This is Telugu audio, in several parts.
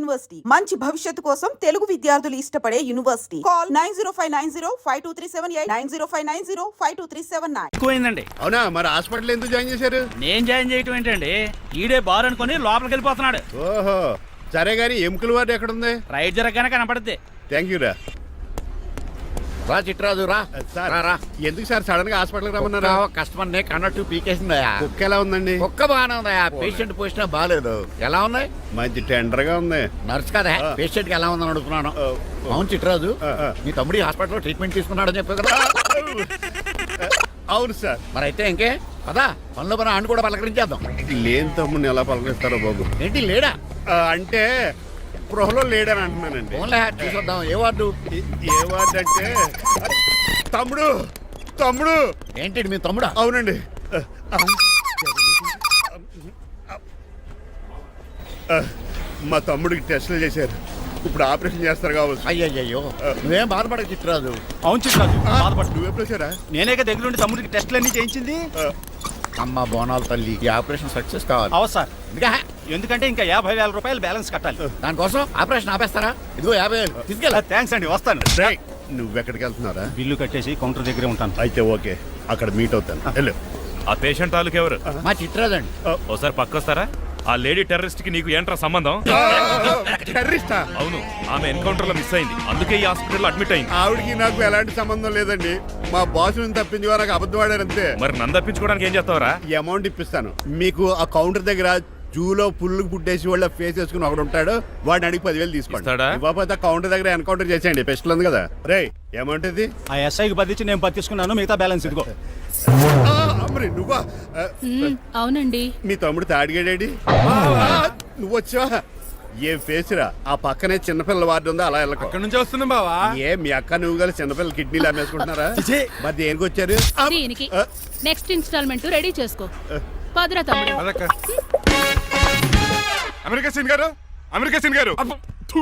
యూనివర్సిటీ. మంచి భవిష్యత్తు కోసం తెలుగు విద్యార్థులు ఇష్టపడే university. Call nine zero five nine zero five two three seven eight nine zero five nine zero five two three seven nine. ఎక్కువైందండి అవునా? మరి హాస్పిటల్ ఎందుకు జాయిన్ చేశారు? నేను జాయిన్ చేయటం ఏంటండి? ఈడే బార్ అనుకుని లోపలికి వెళ్ళిపోతున్నాడు. ఓహో. సరే గాని ఎముకల వార్డు ఎక్కడుంది? రైట్ జరగగానే కనపడుద్ది. థ్యాంక్ యూ రా. రా చిట్రాజు రా. సార్. రా, రా. ఎందుకు సార్ సడన్గా హాస్పిటల్ రమ్మన్నారా కస్టమర్ నే కన్నట్టు పీకేసిందయా కుక్క ఎలా ఉందండి? కుక్క బాగానే ఉందయా పేషెంట్ పొజిషన్ బాగాలేదు. ఎలా ఉన్నాయి? మంచి టెండర్గా ఉంది. నర్స్ కదా. ఆ. పేషెంట్కి ఎలా ఉందని అడుగుతున్నాను. ఆ, అవును చిట్రాజు. ఆ, ఆ. మీ తమ్ముడి హాస్పిటల్లో ట్రీట్మెంట్ తీసుకున్నాడని చెప్పావు కదా. అవును సార్. మరి అయితే ఇంకే? పదా. పనులు పని ఆండు కూడా పలకరించేద్దాం. లేని తమ్ముడిని ఎలా పలకరిస్తారో బాబు. ఏంటి లేడా? ఆ, అంటే గృహలో లేడని అంటున్నానండి. ఫోన్లే తీసుకొద్దాం ఏ వార్డు? ఏ- ఏ వార్డు అంటే తమ్ముడు తమ్ముడు. ఏంటి మీ తమ్ముడా? అవునండి. మా తమ్ముడికి టెస్టులు చేశారు. ఇప్పుడు ఆపరేషన్ చేస్తారు కావచ్చు. అయ్యయ్యో నువ్వేం బాధపడక చిట్రాజు. అవును చిట్రాజు. బాధపడు. నువ్వు ఎప్పుడు వచ్చారా నేనేక దగ్గరుండి తమ్ముడికి టెస్టులు అన్ని చేయించింది అమ్మ బోనాల తల్లి ఈ ఆపరేషన్ సక్సెస్ కావాలి. అవ సార్. ఇంకా ఎందుకంటే ఇంకా యాభై వేల రూపాయలు బ్యాలెన్స్ కట్టాలి. దానికోసం ఆపరేషన్ ఆపేస్తారా? ఇదిగో యాభై వేలు తీసుకెళ్ళ. థ్యాంక్స్ అండి వస్తాను. రేయ్, నువ్వెక్కడికి వెళ్తున్నారా బిల్లు కట్టేసి కౌంటర్ దగ్గరే ఉంటాను. అయితే ఓకే అక్కడ మీట్ అవుతాను. వెళ్ళు. ఆ పేషెంట్ తాలూకు ఎవరు? మా చిట్రాజు అండి. ఓసారి పక్కొస్తారా? ఆ లేడీ టెర్రరిస్ట్కి నీకు ఏంట్రా సంబంధం? టెర్రరిస్టా? అవును ఆమె ఎన్కౌంటర్లో మిస్ అయింది. అందుకే ఈ హాస్పిటల్ అడ్మిట్ అయింది. ఆవిడకి నాకు ఎలాంటి సంబంధం లేదండి. మా బాస్ నుంచి తప్పించి నాకు అబద్ధం ఆడారు అంతే. మరి నన్ను తప్పించుకోవడానికి ఏం చేస్తావరా? ఈ అమౌంట్ ఇప్పిస్తాను. మీకు ఆ కౌంటర్ దగ్గర జూలో పుల్లు పుట్టేసి వాళ్ళ ఫేస్ వేసుకుని ఒకడు ఉంటాడు వాడిని అడిగి పదివేలు తీసుకోండి? ఇవ్వకపోతే ఆ కౌంటర్ దగ్గర ఎన్కౌంటర్ చేసేయండి పెస్టల్ ఉంది కదా. రే అమౌంట్ ఇది ఆ ఎస్ఐకి బదిలించి నేను బతిసుకున్నాను మిగతా బ్యాలెన్స్ ఇదిగో. అమ్మరి నువ్వా? ఆ, మ్మ్, అవునండి. మీ తమ్ముడు తాడిగాడేడి నువ్వు వచ్చావా ఏ ఫేస్ రా? ఆ పక్కనే చిన్నపిల్లల వార్డు ఉందా? అలా వెళ్ళకు. అక్కడ నుంచి వస్తున్నా బావా. ఏ మీ అక్క నువ్వు కలిసి చిన్నపిల్లల కిడ్నీలు అమ్మేసుకుంటున్నారా? మరి దేనికి వచ్చారు? ఆ, దీనికి ఆ, నెక్స్ట్ ఇన్స్టాల్మెంట్ రెడీ చేసుకో. పదురా తమ్ముడు. అదక్క అమెరికా సీన్ గారు? అమెరికా సీన్ గారు? థు.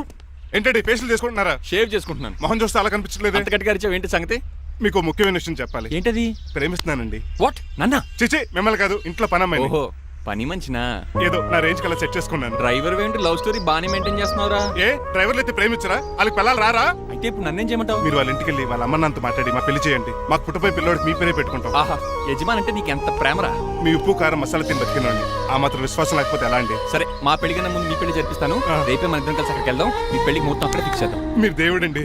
ఏంటండి ఫేషియల్ చేసుకుంటున్నారా? షేవ్ చేసుకుంటున్నాను. మొహం చూస్తే అలా కనిపించలేదు అంత గట్టిగా అరిచావు ఏంటి సంగతి? మీకు ముఖ్యమైన విషయం చెప్పాలి. ఏంటది? ప్రేమిస్తున్నానండి. వాట్ నన్నా? చిచి మిమ్మల్ని కాదు ఇంట్లో పని అమ్మాయిని. ఓహో పని మంచినా? ఏదో నా రేంజ్ కల్లా సెట్ చేసుకున్నాను. డ్రైవర్ ఏంటి లవ్ స్టోరీ బాగానే మెయింటైన్ చేస్తున్నావురా? ఏ డ్రైవర్లు అయితే ప్రేమించరా? వాళ్ళకి పిల్లలు రారా? అయితే ఇప్పుడు నన్నేం చేయమంటావు? మీరు వాళ్ళ ఇంటికి వెళ్ళి వాళ్ళ అమ్మ నాన్నతో మాట్లాడి మా పెళ్ళి చేయండి. మాకు పుట్టపోయి పిల్లోడికి మీ పేరే పెట్టుకుంటాం. ఆహా యజమాన్ అంటే నీకు ఎంత ప్రేమరా? మీ ఉప్పు కారం మసాలా తిని బతికినండి ఆ మాత్రం విశ్వాసం లేకపోతే ఎలా అండి? సరే మా పెళ్ళి కన్నా ముందు మీ పెళ్ళి జరిపిస్తాను. రేపే మన ఇద్దరం కలిసి అక్కడికి వెళ్దాం. మీ పెళ్ళికి మొత్తం అక్కడ ఫిక్స్ చేద్దాం. మీరు దేవుడండి.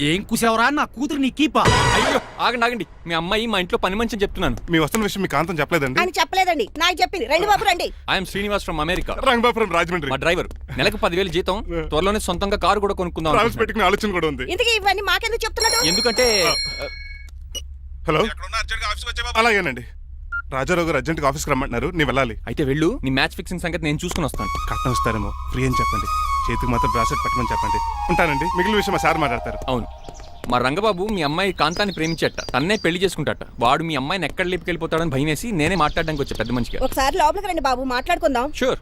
ఏం కూసావరా నా కూతురు నీ కీపా? అయ్యో ఆగండి ఆగండి. మీ అమ్మాయి మా ఇంట్లో పని మంచి చెప్తున్నాను. మీ వస్తున్న విషయం మీ కాంతం చెప్పలేదండి. అని చెప్పలేదండి. నాకు చెప్పింది. రెండు బాబు రండి. I'm Srinivas from America Rangabapuram Rajahmundry. మా డ్రైవర్. నెలకు పదివేలు జీతం. త్వరలోనే సొంతంగా కారు కూడా కొనుక్కుందాం ట్రావెల్స్. పెట్టుకునే ఆలోచన కూడా ఉంది. ఇంతకీ ఇవన్నీ మాకెందుకు చెప్తున్నాడు ఎందుకంటే హలో? అలాగేనండి. రాజారావు గారు అర్జెంట్గా ఆఫీస్కి రమ్మంటున్నారు. నీ వెళ్ళాలి. అయితే వెళ్ళు. నీ మ్యాచ్ ఫిక్సింగ్ సంగతి నేను చూసుకుని వస్తాను. కట్నం ఇస్తారేమో ఫ్రీ అని చెప్పండి. చేతికి మాత్రం బ్రాసెట్ పెట్టమని చెప్పండి. ఉంటానండి. మిగిలిన విషయం మా సార్ మాట్లాడతారు. అవును. మా రంగబాబు మీ అమ్మాయి కాంతాన్ని ప్రేమించట. తన్నే పెళ్ళి చేసుకుంటాట. వాడు మీ అమ్మాయిని ఎక్కడ లేపుకెళ్ళిపోతాడని భయం వేసి నేనే మాట్లాడడానికి వచ్చా పెద్ద మనిషిగా. ఒకసారి లోపలికి రండి బాబు మాట్లాడుకుందాం. షూర్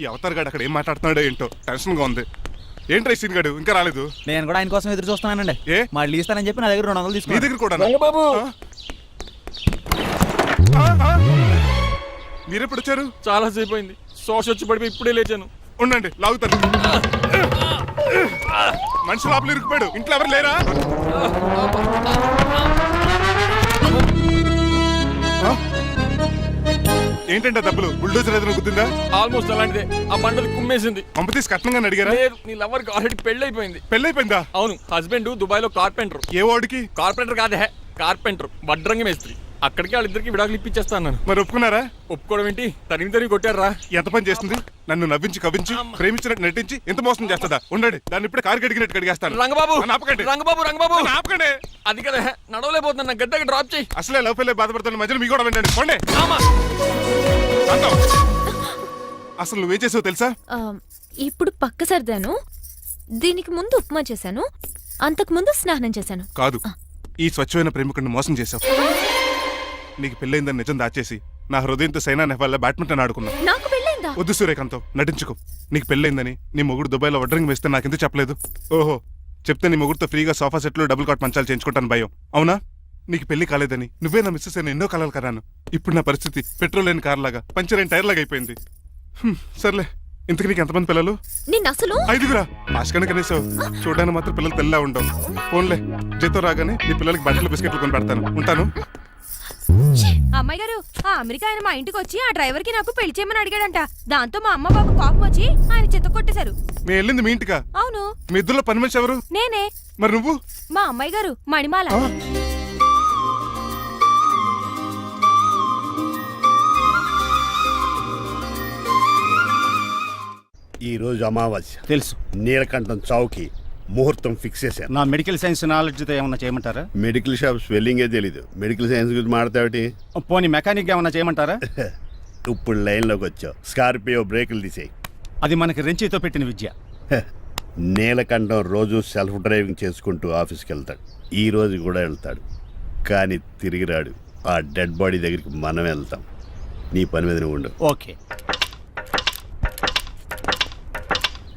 ఈ అవతార్ గాడు అక్కడ ఏం మాట్లాడుతున్నాడో ఏంటో టెన్షన్గా ఉంది. ఏంట్రా సీన్ గాడు? ఇంకా రాలేదు. నేను కూడా ఆయన కోసం ఎదురు చూస్తున్నానండి. ఏ? మళ్ళీ ఇస్తానని చెప్పి నా దగ్గర రెండు వందలు నీ తీసుకున్నాను. దగ్గర కూడా రంగబాబు! మీరెప్పుడు వచ్చారు? చాలా సేపు అయింది. శోష వచ్చి పడిపోయి ఇప్పుడే లేచాను. ఉండండి లాగుతాను. మనిషి లోపల ఇరుక్కుపోయాడు. ఇంట్లో ఎవరు లేరా? ఏంటంటే ఆ దెబ్బలు? బుల్డోజర్ ఏదైనా గుద్దిందా? ఆల్మోస్ట్ అలాంటిదే. ఆ బండలు కుమ్మేసింది. పంప తీసి కట్నంగా అడిగారా? లేదు నీ లవర్ ఆల్రెడీ పెళ్ళి అయిపోయింది పెళ్ళైపోయిందా? అవును హస్బెండ్ దుబాయ్లో కార్పెంటర్. ఏ వాడికి? కార్పెంటర్ కాదే కార్పెంటర్ వడ్రంగి మేస్త్రి. అక్కడికి వాళ్ళిద్దరికి విడాకులు ఇప్పించేస్తాను నేను మరి ఒప్పుకున్నారా? ఒప్పుకోవడం ఏంటి? తరిమి తరిమి కొట్టారా ఎంత పని చేస్తుంది? నన్ను నవ్వించి కవ్వించి ప్రేమించినట్టు నటించి ఎంత మోసం చేస్తుందా? ఉండండి దాన్ని ఇప్పుడే కారు కడిగినట్టు కడిగేస్తాను. రంగబాబు నన్ను ఆపకండి. రంగబాబు రంగబాబు. నన్ను ఆపకండి. అది కదా నడవలేకపోతున్నా నా గద్దకి డ్రాప్ చేయి. అసలే లవ్ పెళ్ళి బాధపడుతున్న మధ్యలో మీ కూడా వింటండి పోండి. అసలు నువ్వేం చేసావు తెలుసా? ఆ, ఇప్పుడు పక్క సర్దాను దీనికి ముందు ఉప్మా చేశాను అంతకు ముందు స్నానం చేశాను. కాదు. ఈ స్వచ్ఛమైన ప్రేమికుడిని మోసం చేశావు. నీకు పెళ్ళైందని నిజం దాచేసి నా హృదయంతో సైనా నెహ్వాల్ బ్యాడ్మింటన్ ఆడుకున్నావు. నాకు పెళ్ళైందా? వద్దు సూర్యకాంతం నటించుకో. నీకు పెళ్ళైందని నీ మొగుడు దుబాయ్లో వడ్రింగ్ వేస్తే నాకెందుకు చెప్పలేదు? ఓహో చెప్తే నీ మొగుడుతో ఫ్రీగా సోఫా సెట్లు డబుల్ కాట్ మంచాలు చేయించుకుంటాను భయం. అవునా? నీకు పెళ్ళి కాలేదని. నువ్వే నా మిస్సెస్ అని ఎన్నో కలలు కరాను. ఇప్పుడు నా పరిస్థితి పెట్రోల్ లేని కార్ లాగా పంచర్ అయిన టైర్ లాగా అయిపోయింది. హ్మ్, సర్లే. ఇంతకు నీకు ఎంతమంది పిల్లలు? నిన్న అసలు? ఐదుగురా? ఆశకన కనీసం. చూడడానికి మాత్రం పిల్లలు తెల్లా ఉండవు. ఫోన్లే జీతం రాగానే నీ పిల్లలకి బట్టలు బిస్కెట్లు కొని పెడతాను. ఉంటాను? అమ్మాయి గారు ఆ అమెరికా ఆయన మా ఇంటికి వచ్చి ఆ డ్రైవర్కి నాకు పెళ్ళి చేయమని అడిగాడంట. దాంతో మా అమ్మ బాబు కోపం వచ్చి ఆయన చెత్త కొట్టేశారు. నేను వెళ్ళింది మీ ఇంటికా? అవును. మీ ఇద్దరులో పని మనిషి ఎవరు? నేనే. మరి నువ్వు? మా అమ్మాయి గారు మణిమాల ఈ రోజు అమావాస్య. తెలుసు. నీలకంఠం చౌకి ముహూర్తం ఫిక్స్ చేశాను నా మెడికల్ సైన్స్ నాలెడ్జ్తో ఏమన్నా చేయమంటారా? మెడికల్ షాప్ స్వెల్లింగే తెలీదు. మెడికల్ సైన్స్ గురించి మాడతావిటి పోనీ మెకానిక్ ఏమన్నా చేయమంటారా? ఇప్పుడు లైన్లోకి వచ్చావు. స్కార్పియో బ్రేకులు తీసేయి. అది మనకి రెంచితో పెట్టిన విద్య. నీలకంఠం రోజు సెల్ఫ్ డ్రైవింగ్ చేసుకుంటూ ఆఫీస్కి వెళ్తాడు ఈ రోజు కూడా వెళ్తాడు. కానీ తిరిగి రాడు. ఆ డెడ్ బాడీ దగ్గరికి మనం వెళ్తాం. నీ పని మీద నువ్వు ఉండు. ఓకే.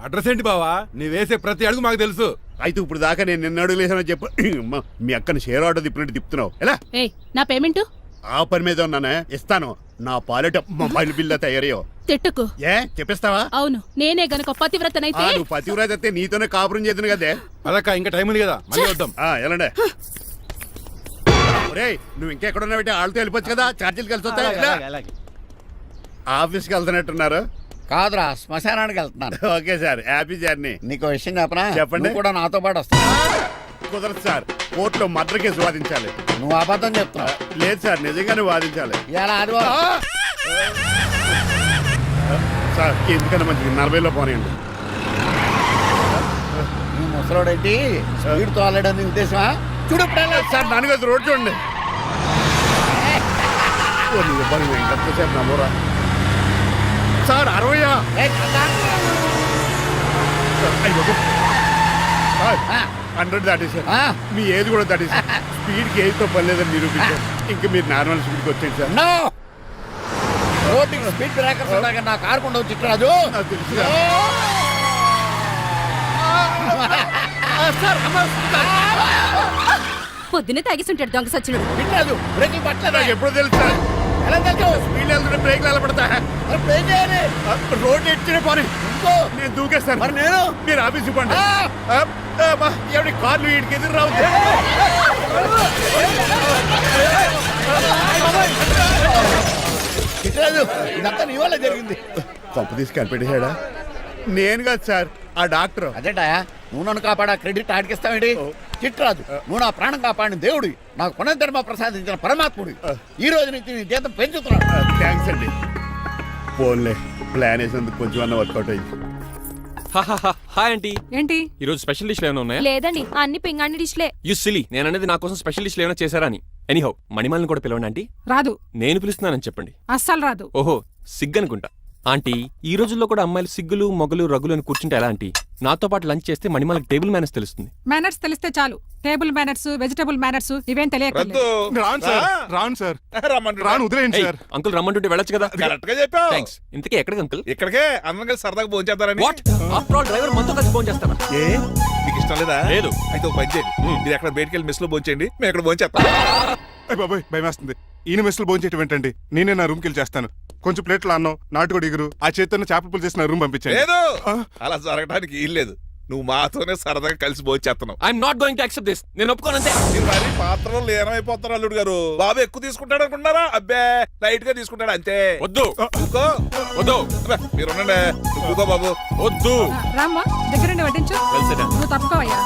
అడ్రస్ ఏంటి బావా? నీ వేసే ప్రతి అడుగు మాకు తెలుసు. అయితే ఇప్పుడు దాకా నేను నిన్న అడుగులేసానని చెప్పు. మీ అక్కని షేర్ ఆర్డర్ తిప్పినట్టు తిప్పుతున్నావు. ఎలా? ఏయ్ నా పేమెంట్ ఆ పని మీద ఉన్నానే? ఇస్తాను. నా పాలెట మొబైల్ బిల్లా తయారయ్యో. తిట్టుకు. ఏ? చెప్పిస్తావా? అవును. నేనే గనక ఆ, పతివ్రతనైతే నువ్వు పతివరాజ్ అయితే నీతోనే కాపురం చేద్దును కదే. అదక్క ఇంకా టైం ఉంది కదా. మళ్ళీ వద్దాం. ఆ, ఎలాండే? ఒరేయ్ నువ్వు ఇంకెక్కడున్నా పెట్టి వాళ్ళతో వెళ్ళిపోవచ్చు కదా. ఛార్జీలు కలిసి వస్తాయి. ఆఫీస్కి వెళ్తున్నట్టున్నారు. కాదురా శ్మశానానికి వెళ్తున్నాను. Okay sir happy journey. నీకు విషయం చెప్పనా? చెప్పండి. నువ్వు కూడా నాతో పాటు వస్తావు కుదరదు సార్ కోర్టులో మర్డర్ కేసు వాదించాలి. నువ్వు అబద్ధం చెప్తున్నావు. లేదు సార్ నిజంగానే వాదించాలి. ఇలా ఆదివారం. సార్ ఎందుకన్నా మంచిది? నలభైలో పోనీయండి. నువ్వు ముసలోడేంటి? స్పీడ్ తోలడని ఉద్దేశమా? చూడు సార్ నాన్నగారు రోడ్ చూడండి. ఓ, నీ ఇబ్బంది. ఇంకెంతసేపు నమ్మరా? సార్ అరవయా. సార్, ఆ, హండ్రెడ్ దాటేశారు. మీ ఏది కూడా దాటేశారు స్పీడ్కి ఏదితో పని లేదని నిరూపించారు ఇంకా మీరు నార్మల్ స్పీడ్కి వచ్చేయండి సార్ నో రోడ్డుకి స్పీడ్ బ్రేకర్స్ ఉండగా నా కారు కొండ చిట్టరాజు నాకు తెలుసు సార్. పొద్దునే తాగిస్తుంటాడు దొంగ సచ్చినుడు. చిట్టరాజు బ్రేకులు పట్టలేదా? నాకు ఎప్పుడో తెలుసు ఎలా తెలుసు స్పీడ్ వెళ్తుంటే బ్రేక్లు ఎలా పడతా మరి చేయాలి రోడ్ ఎట్టిన పోనీ ఇంకో నేను దూకేస్తాను మరి నేను మీరు ఆఫీస్ ఇవ్వండి కార్లు వీడికి ఎదురు రావు ఇదంతా నీ వల్ల జరిగింది కొంప తీసి కనిపెట్టేశాడా నేను కాదు సార్ ఆ డాక్టర్ అదేటా నువ్వు నన్ను కాపాడా? క్రెడిట్ ఆడికిస్తావేంటి? చిట్రాజు నువ్వు నా ప్రాణం కాపాడిన దేవుడి నాకు పునర్ధర్మ ప్రసాదించిన పరమాత్ముడి. ఈ రోజు నుంచి నీ జీతం థ్యాంక్స్ అండి. ఫోన్లే ప్లాన్ వేసినందుకు కొంచెం అన్న వర్కౌట్ అయింది. Hi aunty. ఏంటి? ఈ రోజు స్పెషల్ డిష్లు ఏమైనా ఉన్నాయా? లేదండి అన్ని పింగాణి డిష్లే. యు సిలీ నేను అనేది నా కోసం స్పెషల్ డిష్లు ఏమైనా చేశారా అని. ఎనీహౌ మణిమాలని కూడా పిలవండి ఆంటీ. రాదు. నేను పిలుస్తున్నానని చెప్పండి. అస్సలు రాదు. ఓహో సిగ్గనుకుంటా. ఆంటీ ఈ రోజుల్లో కూడా అమ్మాయిలు సిగ్గులు మొగలు రగులు అని కూర్చుంటే ఎలా ఆంటీ? నాతో పాటు లంచ్ చేస్తే మణిమాలకి టేబుల్ మేనేజ్ తెలుస్తుంది. మేనర్స్ తెలిస్తే చాలు. టేబుల్ మేనర్స్ వెజిటబుల్ మేనర్స్ ఇవేం తెలియకలేదు రాను సార్ రాను సార్. రాను వదిలేయండి సార్. అంకుల్ రమ్మంటుంటే వెళ్ళొచ్చు కదా? కరెక్ట్గా చెప్పావు. థ్యాంక్స్ ఇంతకీ ఎక్కడికి అంకుల్? ఇక్కడికే అందరం కలిసి సరదాగా భోజనం చేద్దారని వాట్ ఆఫ్టర్ ఆల్ డ్రైవర్ మనతో కలిసి ఫోన్ చేస్తారా? ఏ? నీకు ఇష్టం లేదా? లేదు. అయితే ఒక పని చేయండి మీరు ఎక్కడ బయటికి వెళ్ళి మెస్లో భోంచేయండి మేము ఇక్కడ భోంచేస్తాం అయ్య బాబాయ్ భయం వేస్తుంది ఈయన మెస్సులు భోంచేయటం ఏంటండి? నేనే నా రూమ్కి వెళ్ళి చేస్తాను. కొంచెం ప్లేట్లు అన్నం నాటుకోడి ఇగురు ఆ చేతితో చేపల పులు చేసి నా రూమ్ పంపించాను లేదు! అలా జరగడానికి ఏం లేదు. నువ్వు మాతోనే సరదాగా కలిసి భోంచేస్తున్నావు I'm not going to accept this నేను ఒప్పుకోనంతే మీరు మరి పాత్రలో లీనమైపోతారు అల్లుడు గారు. బాబు ఎక్కువ తీసుకుంటాడు అనుకుంటారా అబ్బే లైట్గా తీసుకుంటాడు అంతే. వద్దు. ఊకో. వద్దు. అబ్బే, మీరు ఉండండి. ఊకో బాబు. వద్దు. రామ్మా దగ్గరుండి వడ్డించు. కలిసేదా నువ్వు తప్పుకోవయ్యా.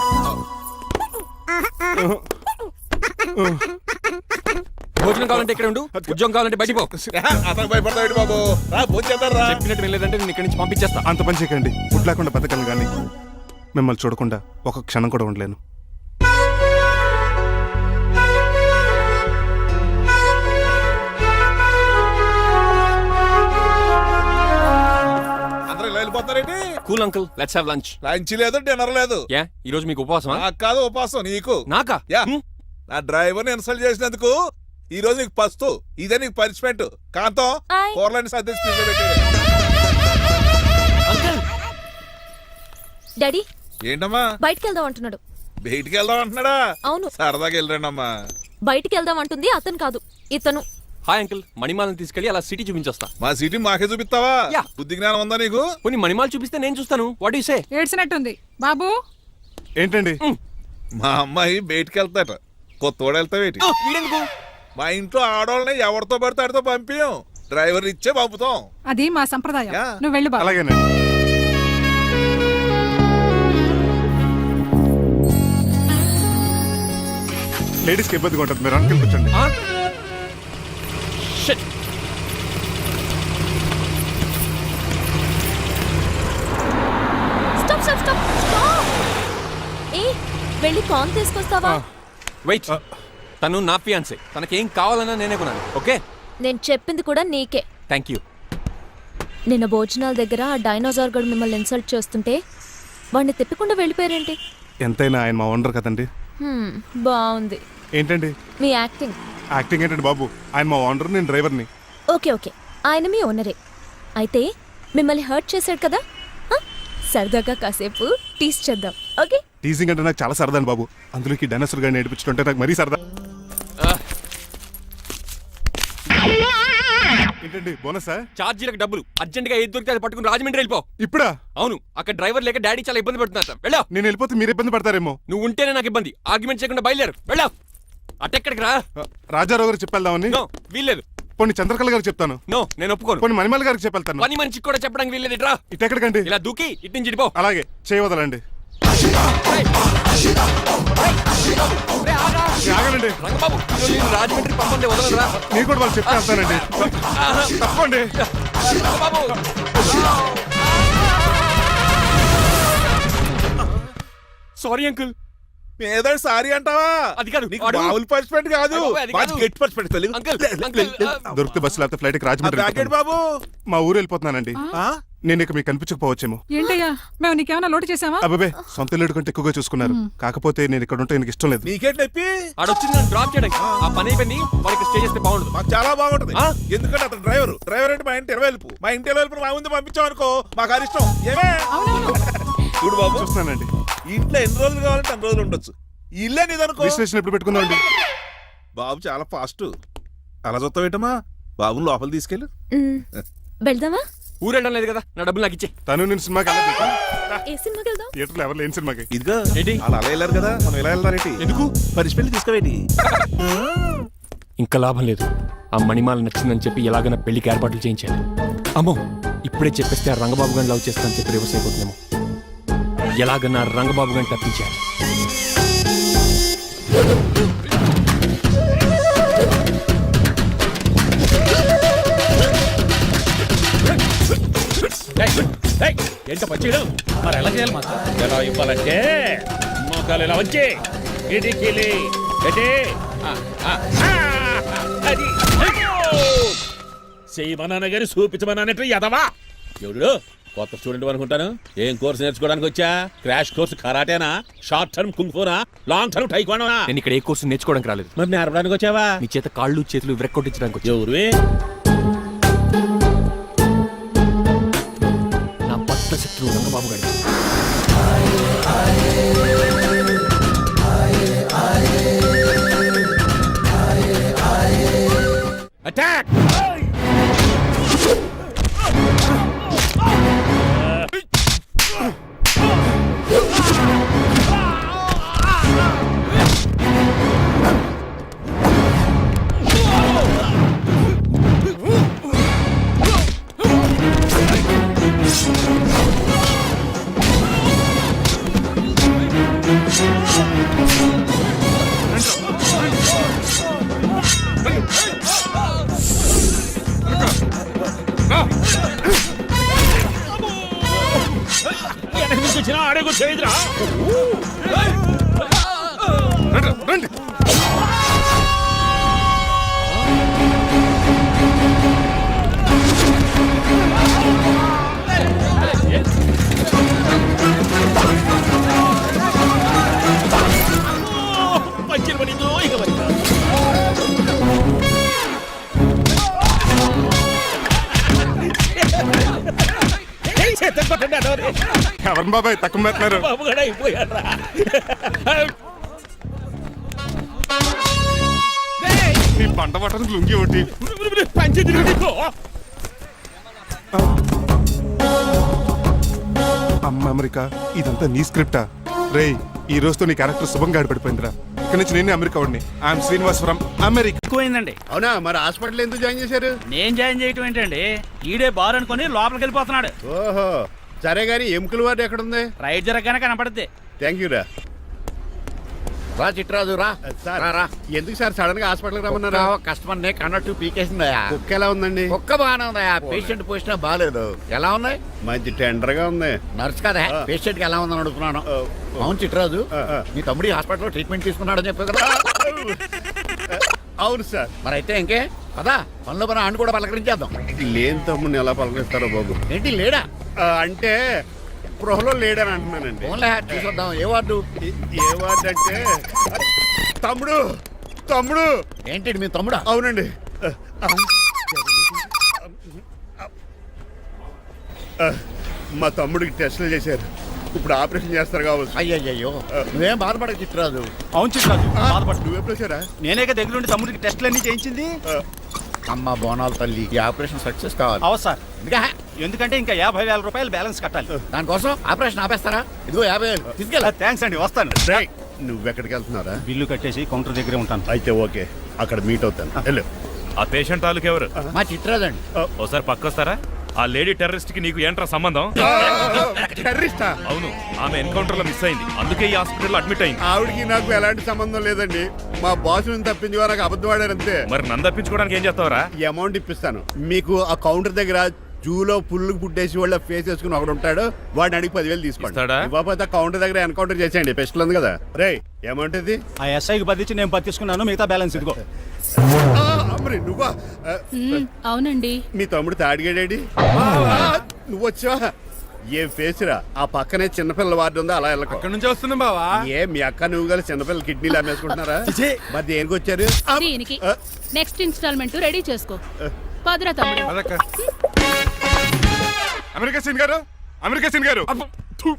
భోజనం కావాలంటే ఇక్కడ ఉండు ఉద్యోగం కావాలంటే బయటికి పో. అతను భయపడతాడు బాబు? రా భోజనం రా చెప్పినట్టు వెళ్ళలేదంటే నేను ఇక్కడి నుంచి పంపించేస్తా. అంత పని చేయకండి. ఫుడ్ లేకుండా బతకను కానీ మిమ్మల్ని చూడకుండా ఒక క్షణం కూడా ఉండలేను. వెళ్ళిపోతారేంటి cool uncle let's have lunch lunch లేదు డిన్నర్ లేదు. యా ఈ రోజు మీకు ఉపవాసమా? నాకు కాదు ఉపాసం నీకు. నాకా? యా. నా డ్రైవర్ ఇన్సల్ట్ చేసినందుకు ఈ రోజు నీకు పస్తు. ఇదే నీకు పనిష్మెంట్. కాంతం ఆయ్. కూరలని డాడీ. ఏంటమ్మా? బయటికి వెళ్దాం అంటున్నాడు. బయటికి వెళ్దాం అంటున్నాడా? అవును. సరదాగా వెళ్ళరండి అమ్మా బయటికి వెళ్దాం అంటుంది అతను కాదు ఇతను. హాయ్ అంకుల్ మణిమాలను తీసుకెళ్ళి అలా సిటీ చూపించొస్తా. మా సిటీ మాకే చూపిస్తావా? యా. బుద్ధి జ్ఞానం ఉందా నీకు? కొన్ని మణిమాలు చూపిస్తే నేను చూస్తాను. వాట్ యు సే ఏడ్చినట్టుంది. బాబు? ఏంటండి? మా అమ్మాయి బయటికి వెళ్తాట కొత్తోడు వెళ్తావేటి వీడెందుకు? మా ఇంట్లో ఆడవాళ్ళని ఎవరితో పడితే ఆడితో పంపించం డ్రైవర్ ఇచ్చే పంపుతాం. అది మా సంప్రదాయం. యా. నువ్వు వెళ్ళు బాబు. అలాగేనండి. లేడీస్కి ఇబ్బందిగా ఉంటుంది. మీరు అంకెల్ కూర్చోండి. Shit stop stop stop stop ఏ వెళ్ళి కాన్ తీసుకొస్తావా? వెయిట్ తను నా ఫియాన్సే తనకేం కావాలన్నా నేనే కొనాలి. ఓకే? నేను చెప్పింది కూడా నీకే. థ్యాంక్ యూ నిన్న భోజనాల దగ్గర ఆ డైనోసార్ గడు మిమ్మల్ని ఇన్సల్ట్ చేస్తుంటే వాడిని తిప్పకుండా వెళ్ళిపోయారేంటి? ఎంతైనా ఆయన మా ఓనర్ కదండి. హ్మ్, బాగుంది ఏంటండి? మీ యాక్టింగ్ యాక్టింగ్ ఏంటండి బాబు? ఆయన మా ఓనర్ నేను డ్రైవర్ని. Okay okay. ఆయన మీ ఓనరే. అయితే మిమ్మల్ని హర్ట్ చేశాడు కదా? సరదాగా కాసేపు టీస్ చేద్దాం ఓకే? టీజింగ్ అంటే నాకు చాలా సరదా అండి బాబు. అందులోకి డైనోసర్ గారిని నేర్పించుకుంటే నాకు మరీ సరదా. ఏంటండి బోనసా? ఛార్జీలకు డబ్బులు. అర్జెంట్గా ఏది దొరికితే అది పట్టుకుని రాజమండ్రి వెళ్ళిపో. ఇప్పుడా? అవును అక్కడ డ్రైవర్ లేక డాడీ చాలా ఇబ్బంది పడుతున్నారు వెళ్ళావు? నేను వెళ్ళిపోతే మీరు ఇబ్బంది పడతారేమో. నువ్వు ఉంటేనే నాకు ఇబ్బంది. ఆర్గ్యుమెంట్ చేయకుండా బయలుదేరు. వెళ్ళావు? అటెక్కడికి రా. రాజారావు గారికి చెప్పేద్దామని. నో వీల్లేదు. పోనీ చంద్రకళ గారికి చెప్తాను. నో నేను ఒప్పుకోను. పోనీ మణిమాల గారికి చెప్పేళ్తాను. పని మనిషికి కూడా చెప్పడానికి వీల్లేదు రా. ఇటెక్కడికండి ఇలా దూకి ఇటు నుంచి ఇటు పో. అలాగే చేయవదలండి. రంగబాబు ఈరోజు నేను రాజమండ్రి పంపండి వదలరా? మీరు కూడా వాళ్ళు చెప్తే వెళ్తానండి తప్పండి. రంగబాబు! Sorry uncle. ఏదో సారీ అంటావా? అది కాదు, నీకు మామూలు పనిష్మెంట్ కాదు. అయ్యో, అది పనిష్మెంట్ తెలియదు అంకుల్ అంకుల్ ఆ, దొరికితే బస్సు లేకపోతే ఫ్లైట్కి ఆ రాజమండ్రి వెళ్ళిపోతాను. బాబు. మా ఊరు వెళ్ళిపోతున్నానండి. ఆ? నేను ఇక మీకు కనిపించకపోవచ్చేమో. ఏంటయ్యా? మేము నీకేమైనా లోటు చేసావా అబ్బాబే సొంత ఇల్లు కంటే ఎక్కువగా చూసుకున్నారు. కాకపోతే నేను ఇక్కడ ఉంటే నాకు ఇష్టం లేదు. నీకేంటి నొప్పి ఆడొచ్చింది నన్ను డ్రాప్ చేయడానికి. ఆ. పని అయిపోయింది వాడికి స్టే చేస్తే బాగుండదు మాకు చాలా బాగుంటది. ఆ? ఎందుకంటే అతను డ్రైవర్ డ్రైవర్ అంటే మా ఇంటి ఇరవై వెళ్ళిపు మా ఇంటి ఇరవై వెళ్ళిపు మా ముందు పంపించాం అనుకో మాకు అరిష్టం ఏమే? చూడు బాబు. చూస్తున్నానండి. ఇంట్లో ఎన్ని రోజులు కావాలంటే అన్ని రోజులు ఉండొచ్చు. ఇల్లే నీదనుకో. రిజిస్ట్రేషన్ ఎప్పుడు పెట్టుకుందామండి బాబు చాలా ఫాస్ట్. అలా చూస్తావేటమ్మా బాబుని లోపల తీసుకెళ్ళు. వెళ్దామా? ఊరెళ్ళడం లేదు కదా. నా డబ్బులు నాకు ఇచ్చే. తను నేను సినిమాకి ఏ సినిమాకి వెళ్దాం? థియేటర్లో ఎవరు లేని సినిమాకి. ఇదిగో ఏంటి? అలా అలా వెళ్ళారు కదా. మనం ఇలా వెళ్తారేంటి ఎందుకు? పనిష్మెంట్ తీసుకోవేటి? ఇంకా లాభం లేదు. ఆ మణిమాల నచ్చిందని చెప్పి ఎలాగైనా పెళ్ళికి ఏర్పాట్లు చేయించాలి. అమ్మో ఇప్పుడే చెప్పేస్తే ఆ రంగబాబు గారిని లవ్ చేస్తానని చెప్పి రివర్స్ అయిపోతుందేమో. ఎలాగన్నా రంగబాబు గారిని తప్పించారు? ఏంట పచ్చీడు? మరి ఎలా చేయాలి మాకు ఎలా ఇవ్వాలంటే మోకాలు ఎలా వచ్చి ఇడికిలి అది చేయమన్నాను గారి చూపించమన్నానట్టు ఎదవా? ఎవడు కొత్త స్టూడెంట్ అనుకుంటాను. ఏం కోర్సు నేర్చుకోవడానికి వచ్చా? క్రాష్ కోర్సు కరాటేనా? షార్ట్ టర్మ్ కుంగ్ఫోనా లాంగ్ టర్మ్ టైక్వాండోనా? నేను ఇక్కడ ఏ కోర్సు నేర్చుకోవడానికి రాలేదు. మరి నేర్పడానికి వచ్చావా? మీ చేత కాళ్ళు చేతులు విరక్కొట్టించడానికి వచ్చా? ఎవరు నా పట్ల శత్రువు రంగబాబు గారి. అటాక్ బాబాయ్ తక్కువ పెట్టినారు బాబు కూడా అయిపోయారా నీ పంట పట్టడానికి లుంగి ఒకటి. అమ్మ అమెరికా ఇదంతా నీ స్క్రిప్టా? రేయ్ ఈ రోజుతో నీ క్యారెక్టర్ శుభంగా ఆడిపడిపోయిందిరా. ఇక్కడి నుంచి నేనే అమెరికా వాడిని. I'm Srinivas from America. ఎక్కువైందండి. అవునా? మరి హాస్పిటల్ ఎందుకు జాయిన్ చేశారు? నేను జాయిన్ చేయటం ఏంటండి? ఈడే బార్ అనుకుని లోపలికి వెళ్ళిపోతున్నాడు. ఓహో. సరే గాని ఎముకల వార్డు ఎక్కడుంది? రైట్ జరగగానే కనపడుద్ది. థ్యాంక్ యూ రా. రా చిట్రాజు రా. సార్ రా, రా. ఎందుకు సార్ సడన్గా హాస్పిటల్ రమ్మన్నారా? కస్టమర్ నే కన్నట్టు పీకేసిందయా కుక్క ఎలా ఉందండి? ఒక్క బాగానే ఉందయా పేషెంట్ పొజిషన్ బాగాలేదు. ఎలా ఉంది మంచి టెండర్గా ఉంది. నర్స్ కదా? ఆ. పేషెంట్కి ఎలా ఉందని అడుగుతున్నాను. ఆ, అవును చిట్రాజు ఆ, ఆ. మీ తమ్ముడి హాస్పిటల్లో ట్రీట్మెంట్ తీసుకున్నాడని చెప్పావు కదా. అవును సార్. మరి అయితే ఇంకే? కదా పనిలో పని ఆండు కూడా పలకరించేద్దాం. లేని తమ్ముడిని ఎలా పలకరిస్తారో బాబు. ఏంటి లేడా? అంటే గృహలో లేడని అంటున్నానండి. చూసొద్దాం ఏ వార్డు? ఏ- వార్డు అంటే తమ్ముడు తమ్ముడు. ఏంటి మీ తమ్ముడా? అవునండి. మా తమ్ముడికి టెస్టులు చేశారు. ఇప్పుడు ఆపరేషన్ చేస్తారు కావచ్చు. అయ్యయ్యో నువ్వేం బాధపడక చిట్రాజు అవును చిట్రాజు బాధపడు. నువ్వు ఎప్పుడు వచ్చారా నేనేక దగ్గరుండి తమ్ముడికి టెస్టులన్నీ చేయించింది? అమ్మ బోనాల తల్లి ఈ ఆపరేషన్ సక్సెస్ కావాలి. అవ సార్. ఇంకా ఎందుకంటే ఇంకా యాభై వేల రూపాయలు బ్యాలెన్స్ కట్టాలి. దానికోసం ఆపరేషన్ ఆపేస్తారా? ఇదిగో యాభై వేలు తీసుకెళ్ళ. థ్యాంక్స్ అండి వస్తాను. రేయ్, నువ్వెక్కడికి వెళ్తున్నారా బిల్లు కట్టేసి కౌంటర్ దగ్గరే ఉంటాను. అయితే ఓకే అక్కడ మీట్ అవుతాను. వెళ్ళు. ఆ పేషెంట్ తాలూకు ఎవరు? మా చిట్రాజు అండి. ఓసారి పక్కొస్తారా? ఆ లేడీ టెర్రరిస్ట్కి నీకు ఏంట్రా సంబంధం? టెర్రరిస్టా? అవును ఆమె ఎన్కౌంటర్లో మిస్ అయింది. అందుకే ఈ హాస్పిటల్ అడ్మిట్ అయింది. ఆవిడకి నాకు ఎలాంటి సంబంధం లేదండి. మా బాస్ నుంచి తప్పించుకో నాకు అబద్ధం ఆడారు అంతే. మరి నన్ను తప్పించుకోవడానికి ఏం చేస్తావరా? ఈ అమౌంట్ ఇప్పిస్తాను. మీకు ఆ కౌంటర్ దగ్గర జూలో పుల్లు పుట్టేసి వాళ్ళ ఫేస్ వేసుకుని ఒకడు ఉంటాడు వాడిని అడిగి పదివేలు తీసుకోండి. ఇస్తాడా? ఇవ్వకపోతే ఆ కౌంటర్ దగ్గర ఎన్కౌంటర్ చేసేయండి పెస్టల్ ఉంది కదా. రే అమౌంట్ ఇది? ఆ ఎస్ఐకి బదిలించి నేను బతిసుకున్నాను మిగతా బ్యాలెన్స్ ఇదిగో. నువ్వా? మ్మ్, అవునండి. మీ తమ్ముడు తాడిగాడేడి నువ్వు వచ్చావా? ఏ ఫేస్ రా? ఆ పక్కనే చిన్నపిల్లల వార్డు ఉందా? అలా వెళ్ళకు. ఇక్కడ నుంచి వస్తున్నాం బావా. ఏ మీ అక్క నువ్వు గల చిన్నపిల్లల కిడ్నీలు అమ్మేసుకుంటున్నారా? మరి దేనికి వచ్చారు? ఆ, దీనికి ఆ, నెక్స్ట్ ఇన్స్టాల్మెంట్ రెడీ చేసుకో. పదరా తమ్ముడు. అదక్క అమెరికా సీన్ గారు? అమెరికా సీన్ గారు? థు.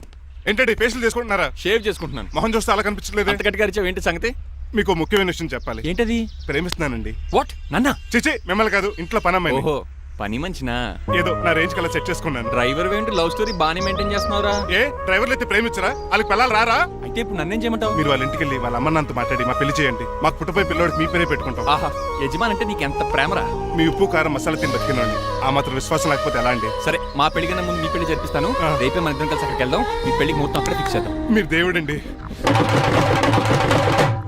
ఏంటండి ఫేషియల్ చేసుకుంటున్నారా? షేవ్ చేసుకుంటున్నాను. మొహం చూస్తే అలా కనిపించలేదే అంత గట్టిగా అరిచావు ఏంటి సంగతి? మీకు ముఖ్యమైన విషయం చెప్పాలి. ఏంటది? ప్రేమిస్తున్నానండి. వాట్? నన్నా? చిచి మిమ్మల్ని కాదు ఇంట్లో పని అమ్మాయిని. ఓహో పని మంచినా? ఏదో నా రేంజ్ కల్లా సెట్ చేసుకున్నాను. డ్రైవర్ ఏంటి లవ్ స్టోరీ బాగానే మెయింటైన్ చేస్తున్నావురా. ఏ డ్రైవర్లు అయితే ప్రేమించరా? వాళ్ళకి పిల్లలు రారా? అయితే ఇప్పుడు నన్నేం చేయమంటావు? మీరు వాళ్ళ ఇంటికి వెళ్ళి వాళ్ళ అమ్మ నాన్నతో మాట్లాడి మా పెళ్ళి చేయండి. మాకు పుట్టపోయి పిల్లోడికి మీ పేరే పెట్టుకుంటాం. ఆహా యజమాన్ అంటే నీకు ఎంత ప్రేమరా? మీ ఉప్పు కారం మసాలా తిని బతికినండి ఆ మాత్రం విశ్వాసం లేకపోతే ఎలా అండి? సరే మా పెళ్ళి కన్నా ముందు మీ పెళ్ళి జరిపిస్తాను. రేపే మన ఇద్దరం కలిసి అక్కడికి వెళ్దాం. మీ పెళ్ళికి మొత్తం అక్కడే ఫిక్స్ చేద్దాం. మీరు దేవుడండి.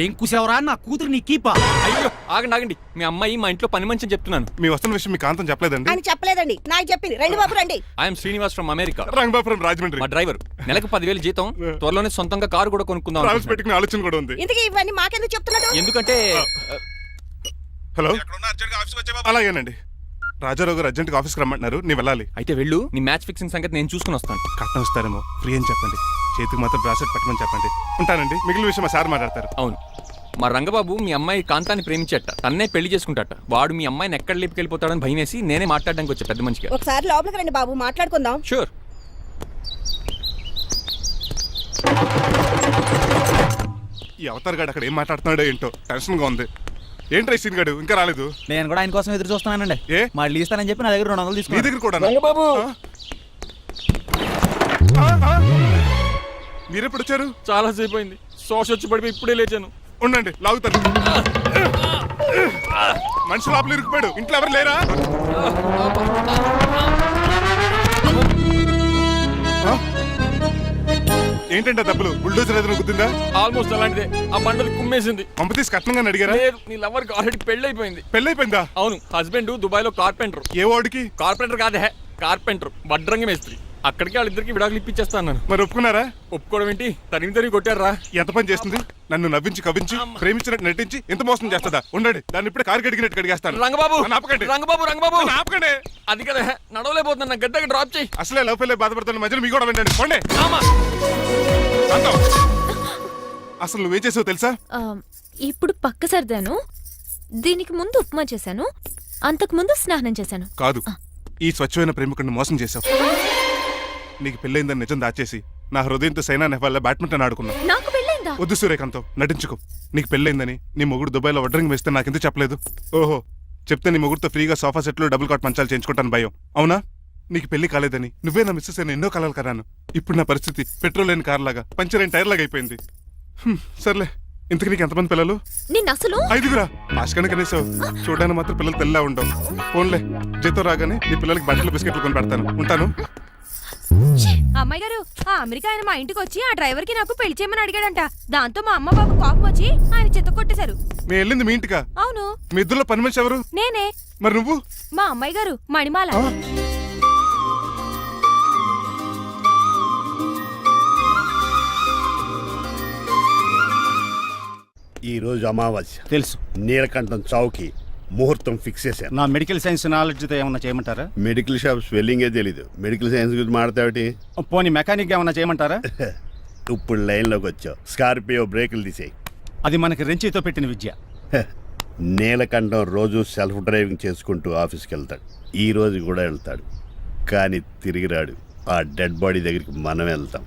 ఏం కూసావరా? నా కూతురు నీ కీపా. అయ్యో ఆగండి ఆగండి. మీ అమ్మాయి మా ఇంట్లో పని మంచి చెప్తున్నాను. మీ వస్తున్న విషయం మీ కాంతం చెప్పలేదండి. ఆయన చెప్పలేదండి. నాకు చెప్పింది రండి బాబు రండి. I'm Srinivas from America Rangabapuram Rajahmundry. మా డ్రైవర్. నెలకు పదివేలు జీతం. త్వరలోనే సొంతంగా కారు కూడా కొనుక్కుందాం ట్రావెల్స్ అనుకుంటున్నాను. పెట్టుకునే ఆలోచన కూడా ఉంది. ఇంతకీ ఇవన్నీ మాకెందుకు చెప్తున్నాడు ఎందుకంటే హలో? అలాగేనండి. రాజారావు గారు అర్జెంట్గా ఆఫీస్కి రమ్మంటున్నారు. నేను వెళ్ళాలి. అయితే వెళ్ళు. నీ మ్యాచ్ ఫిక్సింగ్ సంగతి నేను చూసుకుని వస్తాను. కట్నం ఇస్తారేమో ఫ్రీ అని చెప్పండి. చేతికి మాత్రం బ్రాసెట్ పెట్టమని చెప్పండి. ఉంటానండి. మిగిలిన విషయం మా సార్ మాట్లాడతారు. అవును. మా రంగబాబు మీ అమ్మాయి కాంతాన్ని ప్రేమించట. తన్నే పెళ్ళి చేసుకుంటాట. వాడు మీ అమ్మాయిని ఎక్కడ లేపుకెళ్ళిపోతాడని భయం వేసి నేనే మాట్లాడడానికి వచ్చా పెద్ద మనిషిగా. ఒకసారి లోపలికి రండి బాబు మాట్లాడుకుందాం. షూర్ ఈ అవతార్ గాడు అక్కడ ఏం మాట్లాడుతున్నాడో ఏంటో? టెన్షన్గా ఉంది. ఏంట్రా ఈ సీన్ గాడు? ఇంకా రాలేదు. నేను కూడా ఆయన కోసం ఎదురు చూస్తున్నానండి. ఏ? మళ్ళీ ఇస్తానని చెప్పి నా దగ్గర రెండు వందలు నీ తీసుకున్నాను దగ్గర కూడా రంగబాబు! మీరెప్పుడు వచ్చారు చాలా సేపు అయింది. సోష వచ్చి పడిపోయి ఇప్పుడే లేచాను. ఉండండి లాగుతాను. మనిషి లోపల ఇరుక్కుపోయాడు. ఇంట్లో ఎవరు లేరా? ఏంటంటే ఆ దెబ్బలు బుల్డోజర్ ఏదైనా గుద్దిందా? ఆల్మోస్ట్ అలాంటిదే. ఆ బండలు కుమ్మేసింది. పంప తీసి కట్నంగా అడిగారా? లేదు నీ లవర్ ఆల్రెడీ పెళ్ళైపోయింది. పెళ్ళైపోయిందా? అవును హస్బెండ్ దుబాయ్లో కార్పెంటర్ ఏ వాడికి కార్పెంటర్ కాదే కార్పెంటర్ వడ్రంగి మేస్త్రి. అక్కడికి వాళ్ళిద్దరికి విడాకులు ఇప్పించేస్తాను నేను. మరి ఒప్పుకున్నారా? ఒప్పుకోవడం ఏంటి? తరిమి తరిమి కొట్టారా ఎంత పని చేస్తుంది? నన్ను నవ్వించి కవ్వించి ప్రేమించినట్టు నటించి ఎంత మోసం చేస్తుందా? ఉండండి దాన్ని ఇప్పుడే కారు కడిగినట్టు కడిగేస్తాను. రంగబాబు! ఆపకండి. రంగబాబు రంగబాబు! ఆపకండి. అది కదా నడవలేకపోతున్నా గద్దెకి డ్రాప్ చేయి. అసలే లవ్ పెళ్ళి బాధపడుతున్న మధ్యలో మీ కూడా వినండి. పోండి. అసలు నువ్వేం చేసావు తెలుసా? ఇప్పుడు పక్క సర్దాను దీనికి ముందు ఉప్మా చేశాను అంతకు ముందు స్నానం చేశాను. కాదు ఈ స్వచ్ఛమైన ప్రేమికుడిని మోసం చేశావు. నీకు పెళ్ళైందని నిజం దాచేసి నా హృదయంతో సైనా నెహ్వాల్ బ్యాడ్మింటన్ ఆడుకున్నావు. నాకు పెళ్ళైందా వద్దు సూర్యకాంతం నటించుకో. నీకు పెళ్ళైందని నీ మొగుడు దుబాయ్లో వడ్రింగ్ వేస్తే నాకెందుకు చెప్పలేదు? ఓహో చెప్తే నీ మొగుడుతో ఫ్రీగా సోఫా సెట్లు డబుల్ కాట్ మంచాలు చేయించుకుంటాను భయం. అవునా? నీకు పెళ్ళి కాలేదని. నువ్వే నా మిస్సెస్ అని ఎన్నో కలలు కరాను ఇప్పుడు నా పరిస్థితి పెట్రోల్ లేని కార్ లాగా పంచర్ అయిన టైర్ లాగా అయిపోయింది. హ్మ్, సర్లే. ఇంతకు నీకు ఎంతమంది పిల్లలు? నిన్న అసలు? ఐదుగురా? ఆశకని కనీసం చూడడానికి మాత్రం పిల్లలు తెల్లా ఉండవు. ఫోన్లే జీతం రాగానే నీ పిల్లలకి బట్టలు బిస్కెట్లు కొని పెడతాను. ఉంటాను? అమ్మాయి గారు ఆ అమెరికా ఆయన మా ఇంటికి వచ్చి ఆ డ్రైవర్కి నాకు పెళ్ళి చేయమని అడిగాడంట. దాంతో మా అమ్మ బాబు కోపం వచ్చి ఆయన చెత్త కొట్టేశారు. నేను వెళ్ళింది మీ ఇంటికా? అవును. మీ ఇద్దరులో పని మనిషి ఎవరు? నేనే. మరి నువ్వు? మా అమ్మాయి గారు మణిమాల. ఈ రోజు అమావాస్య. తెలుసు. నీలకంఠం చావుకి ముహూర్తం ఫిక్స్ చేశాను. నా మెడికల్ సైన్స్ నాలెడ్జ్తో ఏమన్నా చేయమంటారా? మెడికల్ షాప్ స్వెల్లింగే తెలీదు. మెడికల్ సైన్స్ గురించి మాడతావిటి పోనీ మెకానిక్ ఏమన్నా చేయమంటారా? ఇప్పుడు లైన్లోకి వచ్చావు. స్కార్పియో బ్రేకులు తీసేయి. అది మనకి రెంచితో పెట్టిన విద్య. నీలకంఠం రోజు సెల్ఫ్ డ్రైవింగ్ చేసుకుంటూ ఆఫీస్కి వెళ్తాడు. ఈ రోజు కూడా వెళ్తాడు. కానీ తిరిగి రాడు. ఆ డెడ్ బాడీ దగ్గరికి మనం వెళ్తాం.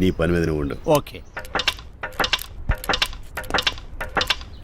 నీ పని మీద నువ్వు ఉండు. ఓకే.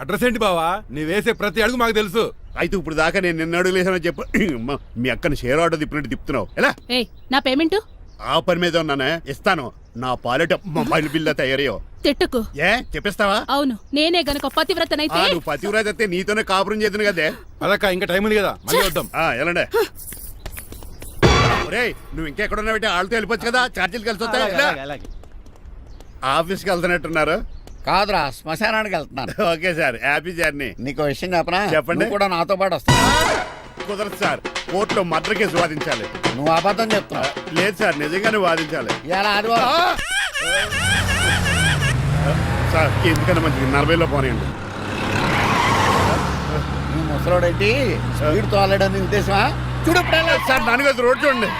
అడ్రస్ ఏంటి బావా? నీ వేసే ప్రతి అడుగు మాకు తెలుసు. అయితే ఇప్పుడు దాకా నేను నిన్న అడుగులేసానని చెప్పు. అమ్మా, మీ అక్కని షేర్ ఆర్డర్ తిప్పినట్టు తిప్పుతున్నావు. ఎలా? నా పేమెంట్ ఆ పని మీద ఉన్నానే? ఇస్తాను. నా పాలెట మొబైల్ బిల్లా తయారయ్యో. తిట్టుకు. ఏ? చెప్పిస్తావా? అవును నేనే గనక ఆ, పతివ్రతనైతే నువ్వు పతివ్రాజ్ అయితే నీతోనే కాపురం చేతును కదే. అదక్క ఇంకా టైం ఉంది కదా మళ్ళీ వద్దాం. ఆ, ఎలాండే? ఒరేయ్ నువ్వు ఇంకెక్కడ ఉన్నావు వాళ్ళతో వెళ్ళిపోవచ్చు కదా? ఛార్జీలు కలిసి వస్తాయి. ఆఫీస్కి వెళ్తున్నట్టున్నారు. కాదురా శ్మశానానికి వెళ్తున్నాను. Okay sir happy journey. నీకు విషయం చెప్పనా? చెప్పండి. నువ్వు కూడా నాతో పాటు వస్తావు కుదరదు సార్ కోర్టులో మర్డర్ కేసు వాదించాలి. నువ్వు అబద్ధం చెప్తున్నావు. లేదు సార్ నిజంగానే వాదించాలి. ఇలా ఆదివారం. సార్ ఎందుకన్నా మంచిది? నలభైలో పోనీయండి. నువ్వు ముసలోడేంటి? స్పీడ్ తోలడని ఉద్దేశమా? చూడు సార్ నాన్నగారు రోడ్ చూడండి.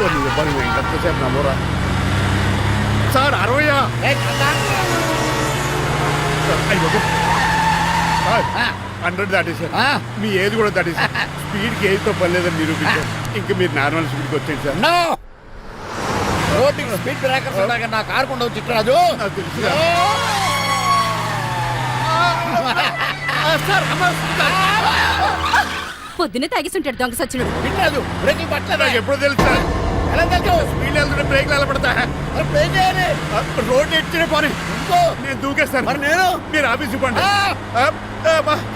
ఓ, నీ ఇబ్బంది. ఇంకెంతసేపు నమ్మరా? సార్ అరవయా హండ్రెడ్ దాటేశారు ఆ. మీ ఏది కూడా దాటేశారు స్పీడ్కి ఏదితో పని లేదని నిరూపించారు ఇంకా మీరు నార్మల్ స్పీడ్కి వచ్చేది సార్. నో! రోడ్డుకి స్పీడ్ బ్రేకర్స్ ఉండగా నా కారు కొండ చిట్టరాజు నాకు తెలుసు సార్. పొద్దునే తాగిస్తుంటాడు దొంగ సచ్చినుడు. చిట్టరాజు బ్రేకింగ్ పట్టలేదు? నాకు ఎప్పుడో తెలుసు ఎలా స్పీడ్ వెళ్తుంటే బ్రేక్ చేయాలి రోడ్ ఎచ్చిన పోనీ. ఇంకో నేను దూకేస్తాను. మరి నేను? మీరు ఆఫీస్ ఇవ్వండి!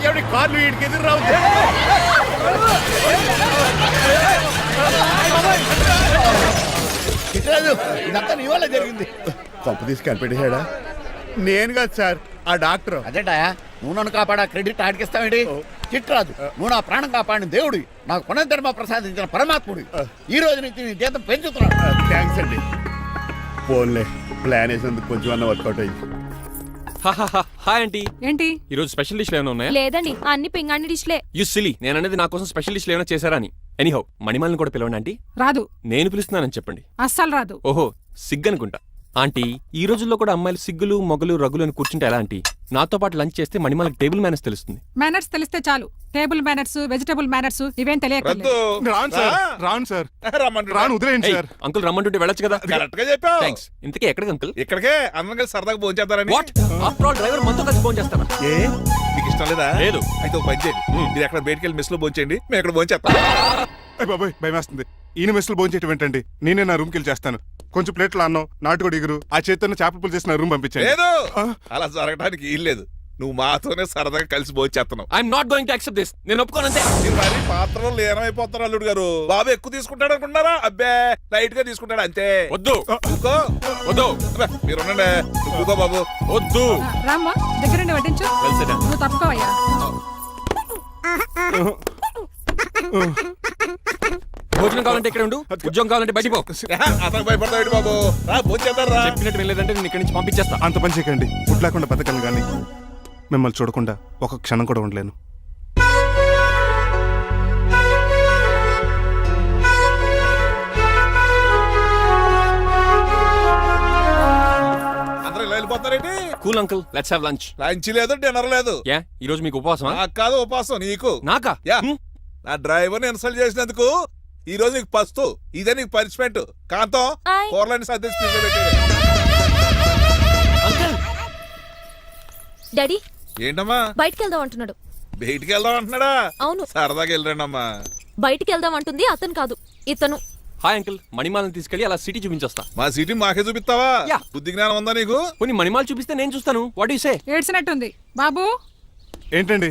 ఎవరి కార్లు వీడికి ఎదురు రావు. ఇదంతా నీ వల్ల జరిగింది. కొంప తీసి కనిపెట్టేశాడా నేను కాదు సార్ ఆ డాక్టర్. అదేంటా నువ్వు నన్ను కాపాడా? క్రెడిట్ ఆడికిస్తావేంటి చిట్రాజు. నువ్వు నా ప్రాణం కాపాడిన దేవుడి. నాకు పునర్ధర్మ ప్రసాదించిన పరమాత్ముడి. ఈ రోజు నుంచి నీ జీతం పెంచుతున్నాను. థ్యాంక్స్ అండి. ఫోన్లే ప్లాన్ వేసినందుకు కొంచెం అన్న వర్కౌట్ అయింది. Hi aunty. ఏంటి? ఈ రోజు స్పెషల్ డిష్లు ఏమైనా ఉన్నాయా? లేదండి అన్ని పింగాణి డిష్లే. యు సిలీ నేను అనేది నా కోసం స్పెషల్ డిష్లు ఏమైనా చేశారా అని. ఎనీహౌ మణిమాలని కూడా పిలవండి ఆంటీ. రాదు. నేను పిలుస్తున్నానని చెప్పండి. అస్సలు రాదు. ఓహో సిగ్గనుకుంటా. ఆంటీ ఈ రోజుల్లో కూడా అమ్మాయిలు సిగ్గులు మొగలు రగులు అని కూర్చుంటే ఎలా ఆంటీ? నాతో పాటు లంచ్ చేస్తే మణిమాలకి టేబుల్ మేనేజ్ తెలుస్తుంది. మేనర్స్ తెలిస్తే చాలు. టేబుల్ మేనర్స్ వెజిటబుల్ మేనర్స్ ఇవేం తెలియకలేదు రాను సార్ రాను సార్. రమ్మంటు రాను వదిలేయండి సార్. అంకుల్ రమ్మంటుంటే వెళ్ళొచ్చు కదా? కరెక్ట్గా చెప్పావు. థ్యాంక్స్ ఇంతకీ ఎక్కడికి అంకుల్? ఇక్కడికే. అందరం కలిసి సరదాగా భోంచేద్దారని వాట్ ఆఫ్టర్ ఆల్ డ్రైవర్ మనతో కలిసి ఫోన్ చేస్తాను ఏ? మీకు ఇష్టం లేదా? లేదు. అయితే ఒక పని చేయండి. మీరు ఎక్కడ బయటికి వెళ్ళి మెస్లో భోంచేయండి మేము ఇక్కడ భోంచేస్తాం అయ్య బాబాయ్ భయం వేస్తుంది. ఈయన మెస్సులు భోంచేయటం ఏంటండి? నేనే నా రూమ్కి వెళ్ళి చేస్తాను. కొంచెం ప్లేట్లు అన్నం నాటుకోడి ఇగురు ఆ చేతితో చేపల పులు చేసి నా రూమ్ లేదు. ఆ? అలా జరగడానికి ఏం లేదు నువ్వు మాతోనే సరదాగా కలిసి భోంచేస్తున్నావు I'm not going to accept this నేను ఒప్పుకోనంతే మీరు మరి పాత్రలో లీనమైపోతారు అల్లుడు గారు. బాబు ఎక్కువ తీసుకుంటాడు అనుకుంటారా అబ్బే లైట్గా తీసుకుంటాడు అంతే. వద్దు. ఊకో. వద్దు. అబ్బే, మీరు ఉండండి నువ్వు ఊకో బాబు. వద్దు. రామ్మా దగ్గరుండి వడ్డించు. నువ్వు తప్పుకోవయ్యా. భోజనం కావాలంటే ఇక్కడ ఉండు ఉద్యోగం కావాలంటే బయటికి పో. అతను భయపడతాడు బాబు? రా రా. చెప్పినట్టు వెళ్ళలేదంటే నేను ఇక్కడి నుంచి పంపించేస్తా. అంత పని చేయకండి. ఫుడ్ లేకుండా బతకను కానీ. మిమ్మల్ని చూడకుండా ఒక క్షణం కూడా ఉండలేను. వెళ్ళిపోతారేంటి cool uncle let's have lunch lunch లేదు డిన్నర్ లేదు. యా ఈ రోజు మీకు ఉపవాసమా? నాకు కాదు ఉపాసం నీకు. నాకా? యా. నా డ్రైవర్ని ఇన్సల్ట్ చేసినందుకు ఈ రోజు నీకు పస్తు ఇదే నీకు పనిష్మెంట్. కాంతం ఆయ్. కూరలని డాడీ. ఏంటమ్మా? బయటికి వెళ్దాం అంటున్నాడు. బయటికి వెళ్దాం అంటున్నాడా? అవును. సరదాగా వెళ్ళరండి అమ్మా బయటికి వెళ్దాం అంటుంది అతను కాదు ఇతను. హాయ్ అంకుల్ మణిమాలను తీసుకెళ్ళి అలా సిటీ చూపించొస్తా. మా సిటీ మాకే చూపిస్తావా? యా. బుద్ధి జ్ఞానం ఉందా నీకు? కొన్ని మణిమాలు చూపిస్తే నేను చూస్తాను. వాట్ యు సే ఏడ్చినట్టుంది. బాబు. ఏంటండి?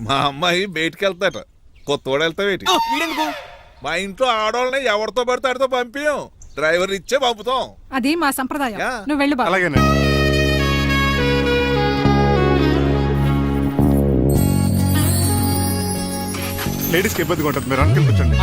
మా అమ్మాయి బయటికి వెళ్తాట కొత్తోడు వెళ్తావేటి వీడెందుకు? మా ఇంట్లో ఆడవాళ్ళని ఎవరితో పడితే ఆడితో పంపించాం డ్రైవర్ ఇచ్చే పంపుతాం. అది మా సంప్రదాయం. నువ్వు వెళ్ళు బాబు. లేడీస్కి ఇబ్బందిగా ఉంటుంది. మీరు అనుకుని కూర్చోండి.